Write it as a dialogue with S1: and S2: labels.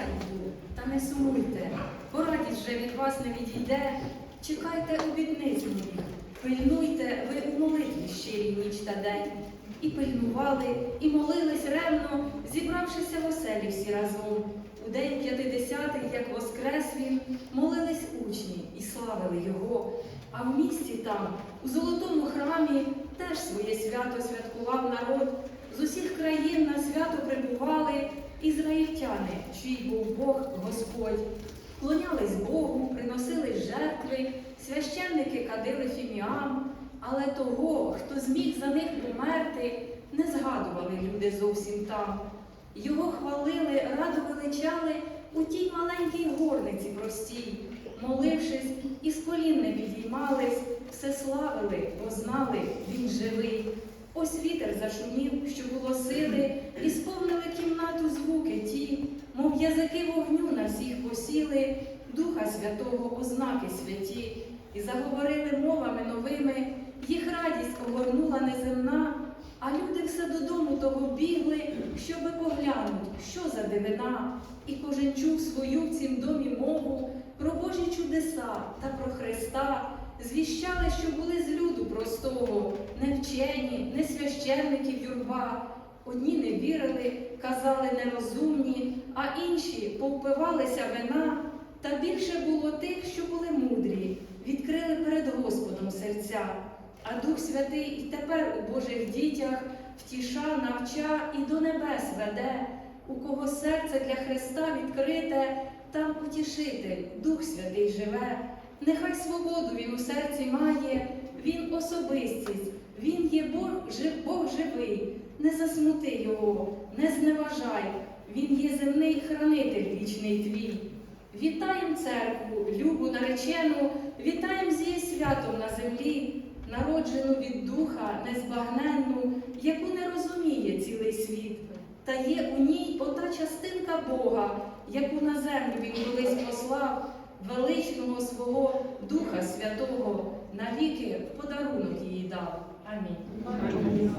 S1: буду, та не сумуйте, бо радість вже від вас не відійде. Чекайте обідниць моїх, пильнуйте ви у молитві щирі ніч та день. І пильнували, і молились ревно, зібравшися в оселі всі разом. У день п'ятидесятий, як воскрес він, молились учні і славили його. А в місті там, у золотому храмі, теж своє свято святкував народ. З усіх країн на свято прибували ізраїльтяни, чий був Бог Господь. Клонялись Богу, приносили жертви, священники кадили фіміам, але того, хто зміг за них померти, не згадували люди зовсім там. Його хвалили, радо величали у тій маленькій горниці простій, молившись, із колін не підіймались, все славили, бо знали, він живий. Ось вітер зашумів, що було сили, і сповнили Духа Святого ознаки святі, і заговорили мовами новими, їх радість огорнула неземна, а люди все додому того бігли, щоби поглянуть, що за дивина, і кожен чув свою в цім домі мову про Божі чудеса та про Христа. Звіщали, що були з люду простого, не вчені, не священників юрба. Одні не вірили, казали нерозумні, а інші повпивалися вина. Та більше було тих, що були мудрі, відкрили перед Господом серця. А Дух Святий і тепер у Божих дітях втіша, навча і до небес веде. У кого серце для Христа відкрите, там утішитель, Дух Святий живе. Нехай свободу він у серці має, він особистість, він є Бог, Бог живий. Не засмути його, не зневажай, він є земний хранитель вічний твій. Вітаєм церкву, любу наречену, вітаєм з її святом на землі, народжену від духа, незбагненну, яку не розуміє цілий світ. Та є у ній ота частинка Бога, яку на землю він колись послав, величного свого Духа Святого, навіки в подарунок її дав. Амінь.